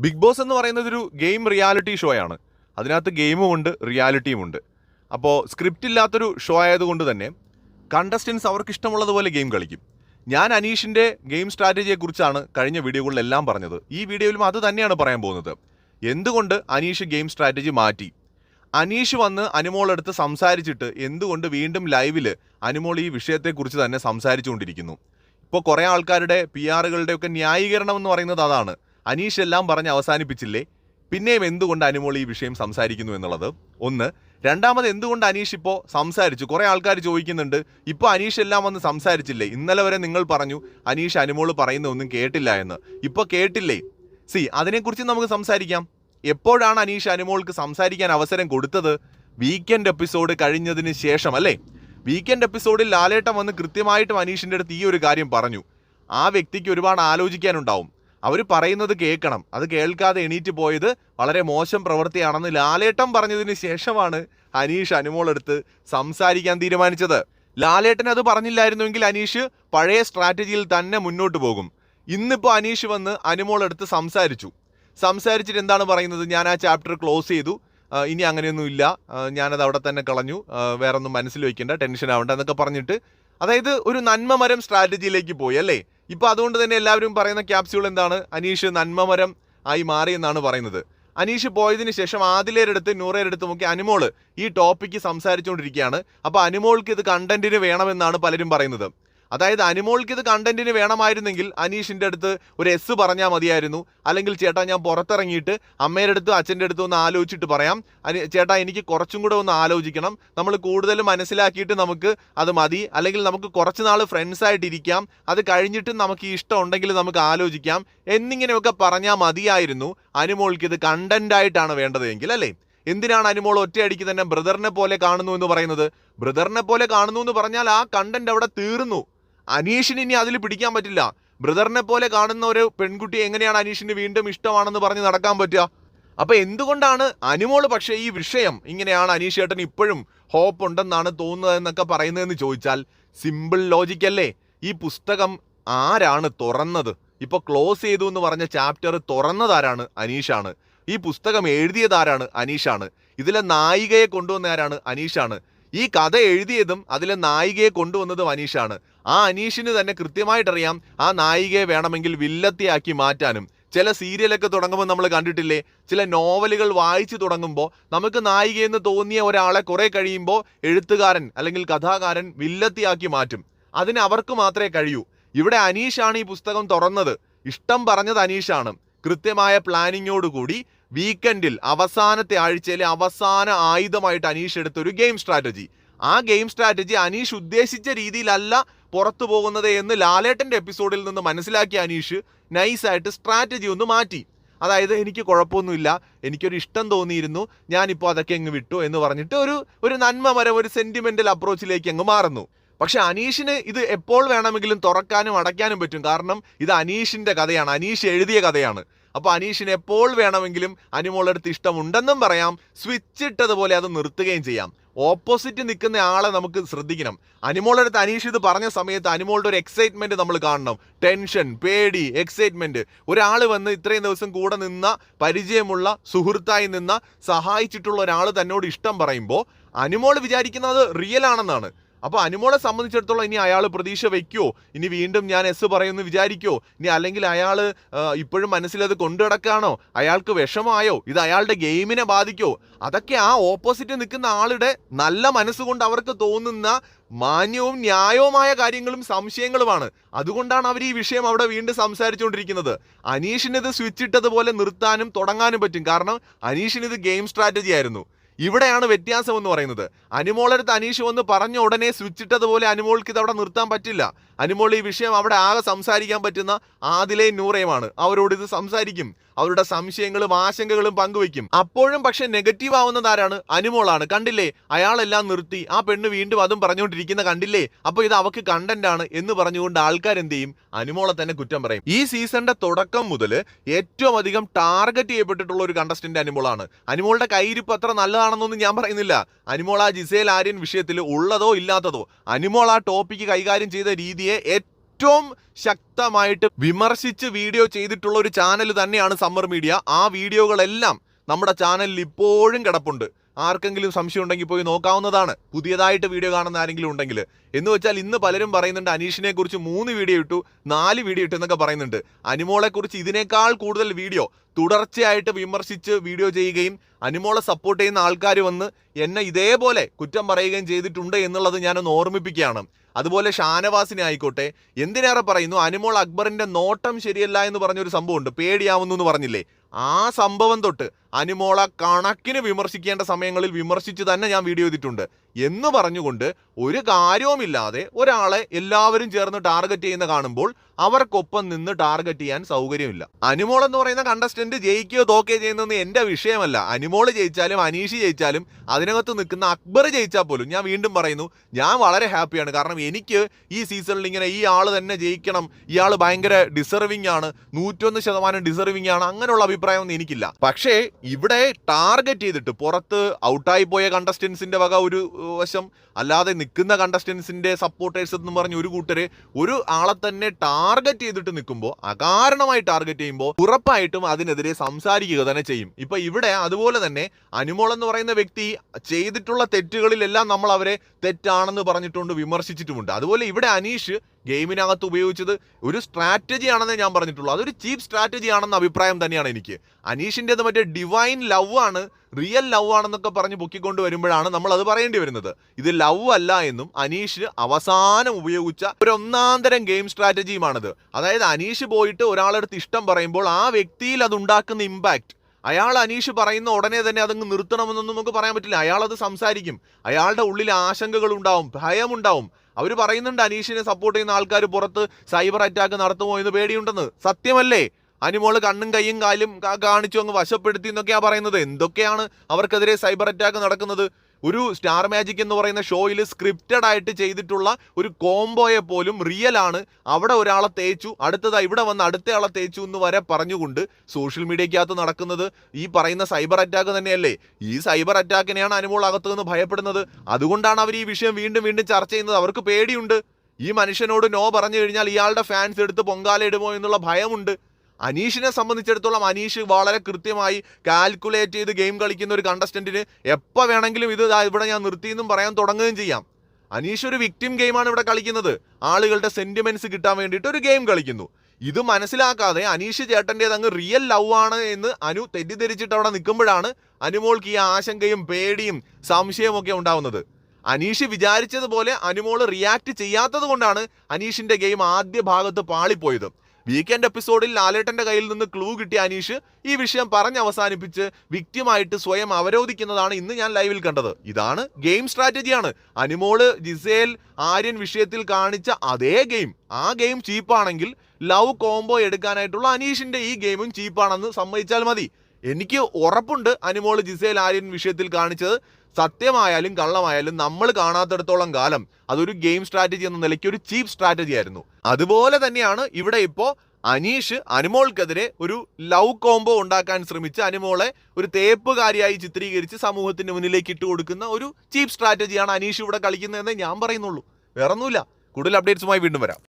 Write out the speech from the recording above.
Big boss എന്ന് പറയുന്നത് ഒരു ഗെയിം റിയാലിറ്റി ഷോ ആണ്. അതിനകത്ത് ഗെയിമും ഉണ്ട് റിയാലിറ്റിയും ഉണ്ട്. അപ്പോൾ സ്ക്രിപ്റ്റ് ഇല്ലാത്തൊരു ഷോ ആയതുകൊണ്ട് തന്നെ കണ്ടസ്റ്റൻസ് അവർക്ക് ഇഷ്ടമുള്ളതുപോലെ ഗെയിം കളിക്കും. ഞാൻ അനീഷിന്റെ ഗെയിം സ്ട്രാറ്റജിയെക്കുറിച്ചാണ് കഴിഞ്ഞ വീഡിയോകളിലെല്ലാം പറഞ്ഞത്. ഈ വീഡിയോയിലും അത് തന്നെയാണ് പറയാൻ പോകുന്നത്. എന്തുകൊണ്ട് അനീഷ് ഗെയിം സ്ട്രാറ്റജി മാറ്റി? അനീഷ് വന്ന് അനുമോളെടുത്ത് സംസാരിച്ചിട്ട് എന്തുകൊണ്ട് വീണ്ടും ലൈവിൽ അനുമോൾ ഈ വിഷയത്തെക്കുറിച്ച് തന്നെ സംസാരിച്ചുകൊണ്ടിരിക്കുന്നു? ഇപ്പോൾ കുറേ ആൾക്കാരുടെ പി ആറുകളുടെയൊക്കെ ന്യായീകരണം എന്ന് പറയുന്നത് അതാണ്. അനീഷ് എല്ലാം പറഞ്ഞ് അവസാനിപ്പിച്ചില്ലേ? പിന്നെയും എന്തുകൊണ്ട് അനുമോൾ ഈ വിഷയം സംസാരിക്കുന്നു എന്നുള്ളത്? ഒന്ന് രണ്ടാമത് എന്തുകൊണ്ട് അനീഷ് ഇപ്പോൾ സംസാരിച്ചു? കുറേ ആൾക്കാർ ചോദിക്കുന്നുണ്ട്. ഇപ്പോൾ അനീഷ് എല്ലാം വന്ന് സംസാരിച്ചില്ലേ? ഇന്നലെ വരെ നിങ്ങൾ പറഞ്ഞു അനീഷ് അനുമോൾ പറയുന്ന ഒന്നും കേട്ടില്ല എന്ന്. ഇപ്പോൾ കേട്ടില്ലേ? സി അതിനെക്കുറിച്ച് നമുക്ക് സംസാരിക്കാം. എപ്പോഴാണ് അനീഷ് അനുമോൾക്ക് സംസാരിക്കാൻ അവസരം കൊടുത്തത്? വീക്കെൻഡ് എപ്പിസോഡ് കഴിഞ്ഞതിന് ശേഷം അല്ലേ? വീക്കെൻഡ് എപ്പിസോഡിൽ ലാലേട്ടം വന്ന് കൃത്യമായിട്ടും അനീഷിന്റെ അടുത്ത് ഈ ഒരു കാര്യം പറഞ്ഞു. ആ വ്യക്തിക്ക് ഒരുപാട് ആലോചിക്കാനുണ്ടാവും. അവർ പറയുന്നത് കേൾക്കണം. അത് കേൾക്കാതെ എണീറ്റ് പോയത് വളരെ മോശം പ്രവൃത്തിയാണെന്ന് ലാലേട്ടൻ പറഞ്ഞതിന് ശേഷമാണ് അനീഷ് അനുമോളെടുത്ത് സംസാരിക്കാൻ തീരുമാനിച്ചത്. ലാലേട്ടൻ അത് പറഞ്ഞില്ലായിരുന്നുവെങ്കിൽ അനീഷ് പഴയ സ്ട്രാറ്റജിയിൽ തന്നെ മുന്നോട്ട് പോകും. ഇന്നിപ്പോൾ അനീഷ് വന്ന് അനുമോളെടുത്ത് സംസാരിച്ചു. സംസാരിച്ചിട്ട് എന്താണ് പറയുന്നത്? ഞാൻ ആ ചാപ്റ്റർ ക്ലോസ് ചെയ്തു. ഇനി അങ്ങനെയൊന്നുമില്ല ഞാനത് അവിടെ തന്നെ കളഞ്ഞു. വേറെ വേറൊന്നും മനസ്സിൽ വയ്ക്കേണ്ട ടെൻഷൻ ആവണ്ട എന്നൊക്കെ പറഞ്ഞിട്ട് അതായത് ഒരു നന്മമരം സ്ട്രാറ്റജിയിലേക്ക് പോയി അല്ലേ? ഇപ്പൊ അതുകൊണ്ട് തന്നെ എല്ലാവരും പറയുന്ന ക്യാപ്സ്യൂൾ എന്താണ്? അനീഷ് നന്മമരം ആയി മാറി എന്നാണ് പറയുന്നത്. അനീഷ് പോയതിന് ശേഷം ആദിലേരെടുത്ത് നൂറേരെടുത്തും നോക്കി അനുമോൾ ഈ ടോപ്പിക്ക് സംസാരിച്ചുകൊണ്ടിരിക്കുകയാണ്. അപ്പോൾ അനുമോൾക്ക് ഇത് കണ്ടന്റിന് വേണമെന്നാണ് പലരും പറയുന്നത്. അതായത് അനുമോൾക്ക് ഇത് കണ്ടന്റിന് വേണമായിരുന്നെങ്കിൽ അനീഷിന്റെ അടുത്ത് ഒരു എസ് പറഞ്ഞാൽ മതിയായിരുന്നു. അല്ലെങ്കിൽ ചേട്ടാ ഞാൻ പുറത്തിറങ്ങിയിട്ട് അമ്മയുടെ അടുത്തും അച്ഛന്റെ അടുത്തും ഒന്ന് ആലോചിച്ചിട്ട് പറയാം. ചേട്ടാ എനിക്ക് കുറച്ചും കൂടെ ഒന്ന് ആലോചിക്കണം. നമ്മൾ കൂടുതൽ മനസ്സിലാക്കിയിട്ട് നമുക്ക് അത് മതി. അല്ലെങ്കിൽ നമുക്ക് കുറച്ച് നാൾ ഫ്രണ്ട്സായിട്ടിരിക്കാം അത് കഴിഞ്ഞിട്ട് നമുക്ക് ഈ ഇഷ്ടം ഉണ്ടെങ്കിൽ നമുക്ക് ആലോചിക്കാം. എന്നിങ്ങനെയൊക്കെ പറഞ്ഞാൽ മതിയായിരുന്നു. അനുമോൾക്ക് ഇത് കണ്ടന്റായിട്ടാണ് വേണ്ടതെങ്കിൽ അല്ലേ? എന്തിനാണ് അനുമോൾ ഒറ്റയടിക്ക് തന്നെ ബ്രദറിനെ പോലെ കാണുന്നു എന്ന് പറയുന്നത്? ബ്രദറിനെ പോലെ കാണുന്നു എന്ന് പറഞ്ഞാൽ ആ കണ്ടന്റ് അവിടെ തീർന്നു. അനീഷിന് ഇനി അതിൽ പിടിക്കാൻ പറ്റില്ല. ബ്രദറിനെ പോലെ കാണുന്ന ഒരു പെൺകുട്ടി എങ്ങനെയാണ് അനീഷിന് വീണ്ടും ഇഷ്ടമാണെന്ന് പറഞ്ഞ് നടക്കാൻ പറ്റുക? അപ്പൊ എന്തുകൊണ്ടാണ് അനുമോൾ പക്ഷേ ഈ വിഷയം ഇങ്ങനെയാണ് അനീഷ് ഏട്ടൻ ഇപ്പോഴും ഹോപ്പ് ഉണ്ടെന്നാണ് തോന്നുന്നത് എന്നൊക്കെ പറയുന്നതെന്ന് ചോദിച്ചാൽ സിമ്പിൾ ലോജിക്കല്ലേ ഈ പുസ്തകം ആരാണ് തുറന്നത്? ഇപ്പൊ ക്ലോസ് ചെയ്തു എന്ന് പറഞ്ഞ ചാപ്റ്റർ തുറന്നതാരാണ് അനീഷാണ്. ഈ പുസ്തകം എഴുതിയതാരാണ് അനീഷാണ്. ഇതിലെ നായികയെ കൊണ്ടുവന്ന ആരാണ്? അനീഷാണ്. ഈ കഥ എഴുതിയതും അതിലെ നായികയെ കൊണ്ടുവന്നതും അനീഷാണ്. ആ അനീഷിന് തന്നെ കൃത്യമായിട്ടറിയാം ആ നായികയെ വേണമെങ്കിൽ വില്ലത്തിയാക്കി മാറ്റാനും. ചില സീരിയലൊക്കെ തുടങ്ങുമ്പോൾ നമ്മൾ കണ്ടിട്ടില്ലേ? ചില നോവലുകൾ വായിച്ചു തുടങ്ങുമ്പോൾ നമുക്ക് നായികയെന്ന് തോന്നിയ ഒരാളെ കുറേ കഴിയുമ്പോൾ എഴുത്തുകാരൻ അല്ലെങ്കിൽ കഥാകാരൻ വില്ലത്തിയാക്കി മാറ്റും. അതിന് അവർക്ക് മാത്രമേ കഴിയൂ. ഇവിടെ അനീഷാണ് ഈ പുസ്തകം തുറന്നത്. ഇഷ്ടം പറഞ്ഞത് അനീഷാണ്. കൃത്യമായ പ്ലാനിങ്ങോടുകൂടി വീക്കെൻഡിൽ അവസാനത്തെ ആഴ്ചയിലെ അവസാന ആയുധമായിട്ട് അനീഷ് എടുത്തൊരു ഗെയിം സ്ട്രാറ്റജി ആ ഗെയിം സ്ട്രാറ്റജി അനീഷ് ഉദ്ദേശിച്ച രീതിയിലല്ല പുറത്തു പോകുന്നത് എന്ന് ലാലേട്ടന്റെ എപ്പിസോഡിൽ നിന്ന് മനസ്സിലാക്കിയ അനീഷ് നൈസായിട്ട് സ്ട്രാറ്റജി ഒന്ന് മാറ്റി. അതായത് എനിക്ക് കുഴപ്പമൊന്നുമില്ല എനിക്കൊരു ഇഷ്ടം തോന്നിയിരുന്നു ഞാനിപ്പോൾ അതൊക്കെ അങ്ങ് വിട്ടു എന്ന് പറഞ്ഞിട്ട് ഒരു ഒരു നന്മമരം ഒരു സെന്റിമെന്റൽ അപ്രോച്ചിലേക്ക് അങ്ങ് മാറുന്നു. പക്ഷെ അനീഷിന് ഇത് എപ്പോൾ വേണമെങ്കിലും തുറക്കാനും അടയ്ക്കാനും പറ്റും. കാരണം ഇത് അനീഷിന്റെ കഥയാണ് അനീഷ് എഴുതിയ കഥയാണ്. അപ്പോൾ അനീഷിന് എപ്പോൾ വേണമെങ്കിലും അനുമോളടുത്ത് ഇഷ്ടമുണ്ടെന്നും പറയാം സ്വിച്ച് ഇട്ടതുപോലെ അത് നിർത്തുകയും ചെയ്യാം. ഓപ്പോസിറ്റ് നിൽക്കുന്ന ആളെ നമുക്ക് ശ്രദ്ധിക്കണം. അനുമോളെടുത്ത് അനീഷ് ഇത് പറഞ്ഞ സമയത്ത് അനിമോളുടെ ഒരു എക്സൈറ്റ്മെന്റ് നമ്മൾ കാണണം. ടെൻഷൻ പേടി എക്സൈറ്റ്മെന്റ് ഒരാൾ വന്ന് ഇത്രയും ദിവസം കൂടെ നിന്ന പരിചയമുള്ള സുഹൃത്തായി നിന്ന സഹായിച്ചിട്ടുള്ള ഒരാൾ തന്നോട് ഇഷ്ടം പറയുമ്പോൾ അനിമോൾ വിചാരിക്കുന്നത് റിയൽ ആണെന്നാണ്. അപ്പൊ അനുമോളെ സംബന്ധിച്ചിടത്തോളം ഇനി അയാൾ പ്രതീക്ഷ വെക്കുവോ? ഇനി വീണ്ടും ഞാൻ എസ് പറയുമെന്ന് വിചാരിക്കോ ഇനി അല്ലെങ്കിൽ അയാൾ ഇപ്പോഴും മനസ്സിലത് കൊണ്ടു കിടക്കാണോ അയാൾക്ക് വിഷമായോ ഇത് അയാളുടെ ഗെയിമിനെ ബാധിക്കോ അതൊക്കെ ആ ഓപ്പോസിറ്റ് നിൽക്കുന്ന ആളുടെ നല്ല മനസ്സുകൊണ്ട് അവർക്ക് തോന്നുന്ന മാന്യവും ന്യായവുമായ കാര്യങ്ങളും സംശയങ്ങളുമാണ്. അതുകൊണ്ടാണ് അവർ ഈ വിഷയം അവിടെ വീണ്ടും സംസാരിച്ചുകൊണ്ടിരിക്കുന്നത്. അനീഷിന് ഇത് സ്വിച്ച് ഇട്ടതുപോലെ നിർത്താനും തുടങ്ങാനും പറ്റും. കാരണം അനീഷിന് ഇത് ഗെയിം സ്ട്രാറ്റജി ആയിരുന്നു. ഇവിടെയാണ് വ്യത്യാസം എന്ന് പറയുന്നത്. അനുമോളടുത്ത് അനീഷ് വന്ന് പറഞ്ഞ ഉടനെ സ്വിച്ച് ഇട്ടതുപോലെ അനുമോൾക്ക് ഇത് അവിടെ നിർത്താൻ പറ്റില്ല. അനുമോൾ ഈ വിഷയം അവിടെ ആകെ സംസാരിക്കാൻ പറ്റുന്ന ആദിലയും നൂറയുമാണ്. അവരോട് ഇത് സംസാരിക്കും. അവരുടെ സംശയങ്ങളും ആശങ്കകളും പങ്കുവെക്കും അപ്പോഴും പക്ഷെ നെഗറ്റീവ് ആവുന്നത് ആരാണ്? അനുമോളാണ്. കണ്ടില്ലേ? അയാളെല്ലാം നിർത്തി. ആ പെണ്ണ് വീണ്ടും അതും പറഞ്ഞുകൊണ്ടിരിക്കുന്ന കണ്ടില്ലേ? അപ്പൊ ഇത് അവക്ക് കണ്ടന്റ് ആണ് എന്ന് പറഞ്ഞുകൊണ്ട് ആൾക്കാർ എന്ത് ചെയ്യും? അനുമോളെ തന്നെ കുറ്റം പറയും. ഈ സീസണിന്റെ തുടക്കം മുതൽ ഏറ്റവും അധികം ടാർഗറ്റ് ചെയ്യപ്പെട്ടിട്ടുള്ള ഒരു കണ്ടസ്റ്റന്റ് അനുമോളാണ്. അനുമോളുടെ കൈയിരിപ്പ് അത്ര നല്ലതാണെന്നൊന്നും ഞാൻ പറയുന്നില്ല. അനുമോൾ ജിസേൽ ആര്യൻ വിഷയത്തിൽ ഉള്ളതോ ഇല്ലാത്തതോ. അനുമോൾ ആ ടോപ്പിക്ക് കൈകാര്യം ചെയ്ത രീതിയെ ഏറ്റവും ശക്തമായിട്ട് വിമർശിച്ച് വീഡിയോ ചെയ്തിട്ടുള്ള ഒരു ചാനൽ തന്നെയാണ് സമ്മർ മീഡിയ. ആ വീഡിയോകളെല്ലാം നമ്മുടെ ചാനലിൽ ഇപ്പോഴും കിടപ്പുണ്ട്. ആർക്കെങ്കിലും സംശയം ഉണ്ടെങ്കിൽ പോയി നോക്കാവുന്നതാണ്. പുതിയതായിട്ട് വീഡിയോ കാണുന്ന ആരെങ്കിലും ഉണ്ടെങ്കിൽ. എന്ന് വെച്ചാൽ ഇന്ന് പലരും പറയുന്നുണ്ട് അനീഷിനെ കുറിച്ച് മൂന്ന് വീഡിയോ ഇട്ടു നാല് വീഡിയോ ഇട്ടു എന്നൊക്കെ പറയുന്നുണ്ട്. അനിമോളെ കുറിച്ച് ഇതിനേക്കാൾ കൂടുതൽ വീഡിയോ തുടർച്ചയായിട്ട് വിമർശിച്ച് വീഡിയോ ചെയ്യുകയും അനിമോളെ സപ്പോർട്ട് ചെയ്യുന്ന ആൾക്കാർ വന്ന് എന്നെ ഇതേപോലെ കുറ്റം പറയുകയും ചെയ്തിട്ടുണ്ട് എന്നുള്ളത് ഞാനൊന്ന് ഓർമ്മിപ്പിക്കുകയാണ്. അതുപോലെ ഷാനവാസിനെ ആയിക്കോട്ടെ എന്തിനേറെ പറയുന്നു? അനിമോൾ അക്ബറിന്റെ നോട്ടം ശരിയല്ല എന്ന് പറഞ്ഞൊരു സംഭവമുണ്ട്. പേടിയാവുന്നു എന്ന് പറഞ്ഞില്ലേ? ആ സംഭവം തൊട്ട് അനിമോള കണക്കിന് വിമർശിക്കേണ്ട സമയങ്ങളിൽ വിമർശിച്ച് തന്നെ ഞാൻ വീഡിയോ ചെയ്തിട്ടുണ്ട്. എന്ന് പറഞ്ഞുകൊണ്ട് ഒരു കാര്യവുമില്ലാതെ ഒരാളെ എല്ലാവരും ചേർന്ന് ടാർഗറ്റ് ചെയ്യുന്ന കാണുമ്പോൾ അവർക്കൊപ്പം നിന്ന് ടാർഗറ്റ് ചെയ്യാൻ സൗകര്യമില്ല. അനുമോൾ എന്ന് പറയുന്ന കണ്ടസ്റ്റന്റ് ജയിക്കുകയോ തോക്കുകയോ ചെയ്യുന്നതെന്ന് എന്റെ വിഷയമല്ല. അനുമോൾ ജയിച്ചാലും അനീഷ് ജയിച്ചാലും അതിനകത്ത് നിൽക്കുന്ന അക്ബർ ജയിച്ചാൽ പോലും ഞാൻ വീണ്ടും പറയുന്നു ഞാൻ വളരെ ഹാപ്പിയാണ് കാരണം എനിക്ക് ഈ സീസണിൽ ഇങ്ങനെ ഈ ആൾ തന്നെ ജയിക്കണം ഇയാൾ ഭയങ്കര ഡിസർവിംഗ് ആണ് നൂറ്റൊന്ന് ശതമാനം ഡിസർവിംഗ് ആണ് അങ്ങനെയുള്ള അഭിപ്രായമൊന്നും എനിക്കില്ല. പക്ഷേ ഇവിടെ ടാർഗറ്റ് ചെയ്തിട്ട് പുറത്ത് ഔട്ടായി പോയ കണ്ടസ്റ്റൻസിന്റെ വക ഒരു വശം. അല്ലാതെ നിൽക്കുന്ന കണ്ടസ്റ്റൻസിന്റെ സപ്പോർട്ടേഴ്സ് എന്ന് പറഞ്ഞ ഒരു കൂട്ടർ ഒരു ആളെ തന്നെ ടാർഗറ്റ് ചെയ്തിട്ട് നിൽക്കുമ്പോൾ അകാരണമായി ടാർഗറ്റ് ചെയ്യുമ്പോൾ ഉറപ്പായിട്ടും അതിനെതിരെ സംസാരിക്കുക തന്നെ ചെയ്യും. ഇപ്പൊ ഇവിടെ അതുപോലെ തന്നെ അനുമോൾ എന്ന് പറയുന്ന വ്യക്തി ചെയ്തിട്ടുള്ള തെറ്റുകളിലെല്ലാം നമ്മൾ അവരെ തെറ്റാണെന്ന് പറഞ്ഞിട്ടുണ്ട് വിമർശിച്ചിട്ടുമുണ്ട്. അതുപോലെ ഇവിടെ അനീഷ് ഗെയിമിനകത്ത് ഉപയോഗിച്ചത് ഒരു സ്ട്രാറ്റജി ആണെന്നേ ഞാൻ പറഞ്ഞിട്ടുള്ളൂ. അതൊരു ചീപ്പ് സ്ട്രാറ്റജി ആണെന്ന അഭിപ്രായം തന്നെയാണ് എനിക്ക്. അനീഷിന്റെത് മറ്റേ ഡിവൈൻ ലവ് ആണ് റിയൽ ലവ് ആണെന്നൊക്കെ പറഞ്ഞ് പൊക്കിക്കൊണ്ട് വരുമ്പോഴാണ് നമ്മൾ അത് പറയേണ്ടി വരുന്നത്. ഇത് ലവ് അല്ല എന്നും അനീഷ് അവസാനം ഉപയോഗിച്ച ഒരു ഒന്നാന്തരം ഗെയിം സ്ട്രാറ്റജിയുമാണത്. അതായത് അനീഷ് പോയിട്ട് ഒരാളെടുത്ത് ഇഷ്ടം പറയുമ്പോൾ ആ വ്യക്തിയിൽ അത് ഉണ്ടാക്കുന്ന ഇമ്പാക്റ്റ് അയാൾ അനീഷ് പറയുന്ന ഉടനെ തന്നെ അതങ്ങ് നിർത്തണമെന്നൊന്നും നമുക്ക് പറയാൻ പറ്റില്ല. അയാൾ അത് സംസാരിക്കും. അയാളുടെ ഉള്ളിൽ ആശങ്കകൾ ഉണ്ടാവും ഭയമുണ്ടാവും. അവർ പറയുന്നുണ്ട് അനീഷിനെ സപ്പോർട്ട് ചെയ്യുന്ന ആൾക്കാർ പുറത്ത് സൈബർ അറ്റാക്ക് നടത്തുമോ എന്ന് പേടിയുണ്ടെന്ന്. സത്യമല്ലേ? അനിമോൾ കണ്ണും കൈയും കാലും കാണിച്ചു അങ്ങ് വശപ്പെടുത്തി എന്നൊക്കെയാണ് പറയുന്നത്. എന്തൊക്കെയാണ് അവർക്കെതിരെ സൈബർ അറ്റാക്ക് നടക്കുന്നത്? ഒരു സ്റ്റാർ മാജിക് എന്ന് പറയുന്ന ഷോയിൽ സ്ക്രിപ്റ്റഡ് ആയിട്ട് ചെയ്തിട്ടുള്ള ഒരു കോംബോയെ പോലും റിയൽ ആണ്. അവിടെ ഒരാളെ തേച്ചു അടുത്തതാ ഇവിടെ വന്ന് അടുത്തയാളെ തേച്ചു എന്ന് വരെ പറഞ്ഞുകൊണ്ട് സോഷ്യൽ മീഡിയക്കകത്ത് നടക്കുന്നത് ഈ പറയുന്ന സൈബർ അറ്റാക്ക് തന്നെയല്ലേ? ഈ സൈബർ അറ്റാക്കിനെയാണ് അനുമോൾ അകത്തു നിന്ന് ഭയപ്പെടുന്നത്. അതുകൊണ്ടാണ് അവർ ഈ വിഷയം വീണ്ടും വീണ്ടും ചർച്ച ചെയ്യുന്നത്. അവർക്ക് പേടിയുണ്ട്. ഈ മനുഷ്യനോട് നോ പറഞ്ഞു കഴിഞ്ഞാൽ ഇയാളുടെ ഫാൻസ് എടുത്ത് പൊങ്കാല ഇടുമോ എന്നുള്ള ഭയമുണ്ട്. അനീഷിനെ സംബന്ധിച്ചിടത്തോളം അനീഷ് വളരെ കൃത്യമായി കാൽക്കുലേറ്റ് ചെയ്ത് ഗെയിം കളിക്കുന്ന ഒരു കണ്ടസ്റ്റന്റിന് എപ്പോൾ വേണമെങ്കിലും ഇത് ഇവിടെ ഞാൻ നിർത്തിയെന്നും പറയാൻ തുടങ്ങുകയും ചെയ്യാം. അനീഷ് ഒരു വിക്ടിം ഗെയിമാണ് ഇവിടെ കളിക്കുന്നത്. ആളുകളുടെ സെന്റിമെന്റ്സ് കിട്ടാൻ വേണ്ടിയിട്ട് ഒരു ഗെയിം കളിക്കുന്നു. ഇത് മനസ്സിലാക്കാതെ അനീഷ് ചേട്ടന്റെ അങ്ങ് റിയൽ ലവ് ആണ് എന്ന് അനു തെറ്റിദ്ധരിച്ചിട്ട് അവിടെ നിൽക്കുമ്പോഴാണ് അനുമോൾക്ക് ഈ ആശങ്കയും പേടിയും സംശയമൊക്കെ ഉണ്ടാവുന്നത്. അനീഷ് വിചാരിച്ചതുപോലെ അനുമോൾ റിയാക്ട് ചെയ്യാത്തത് കൊണ്ടാണ് അനീഷിന്റെ ഗെയിം ആദ്യ ഭാഗത്ത് പാളിപ്പോയത്. വീക്കെൻഡ് എപ്പിസോഡിൽ ലാലേട്ടന്റെ കയ്യിൽ നിന്ന് ക്ലൂ കിട്ടിയ അനീഷ് ഈ വിഷയം പറഞ്ഞ് അവസാനിപ്പിച്ച് വിക്റ്റിമായിട്ട് സ്വയം അവരോധിക്കുന്നതാണ് ഇന്ന് ഞാൻ ലൈവിൽ കണ്ടത്. ഇതാണ് ഗെയിം സ്ട്രാറ്റജിയാണ് അനിമോൾ ജിസേൽ ആര്യൻ വിഷയത്തിൽ കാണിച്ച അതേ ഗെയിം ആ ഗെയിം ചീപ്പാണെങ്കിൽ ലവ് കോംബോ എടുക്കാനായിട്ടുള്ള അനീഷിന്റെ ഈ ഗെയിമും ചീപ്പാണെന്ന് സമ്മതിച്ചാൽ മതി. എനിക്ക് ഉറപ്പുണ്ട് അനുമോൾ ജിസേൽ ആര്യൻ വിഷയത്തിൽ കാണിച്ചത്. സത്യമായാലും കള്ളമായാലും നമ്മൾ കാണാത്തിടത്തോളം കാലം അതൊരു ഗെയിം സ്ട്രാറ്റജി എന്ന നിലയ്ക്ക് ഒരു ചീപ്പ് സ്ട്രാറ്റജി ആയിരുന്നു. അതുപോലെ തന്നെയാണ് ഇവിടെ ഇപ്പോൾ അനീഷ് അനുമോൾക്കെതിരെ ഒരു ലവ് കോംബോ ഉണ്ടാക്കാൻ ശ്രമിച്ച് അനുമോളെ ഒരു തേപ്പുകാരിയായി ചിത്രീകരിച്ച് സമൂഹത്തിന് മുന്നിലേക്ക് ഇട്ട് കൊടുക്കുന്ന ഒരു ചീപ്പ് സ്ട്രാറ്റജിയാണ് അനീഷ് ഇവിടെ കളിക്കുന്നതെന്ന് ഞാൻ പറയുന്നുള്ളൂ. വേറൊന്നുമില്ല. കൂടുതൽ അപ്ഡേറ്റ്സുമായി വീണ്ടും വരാം.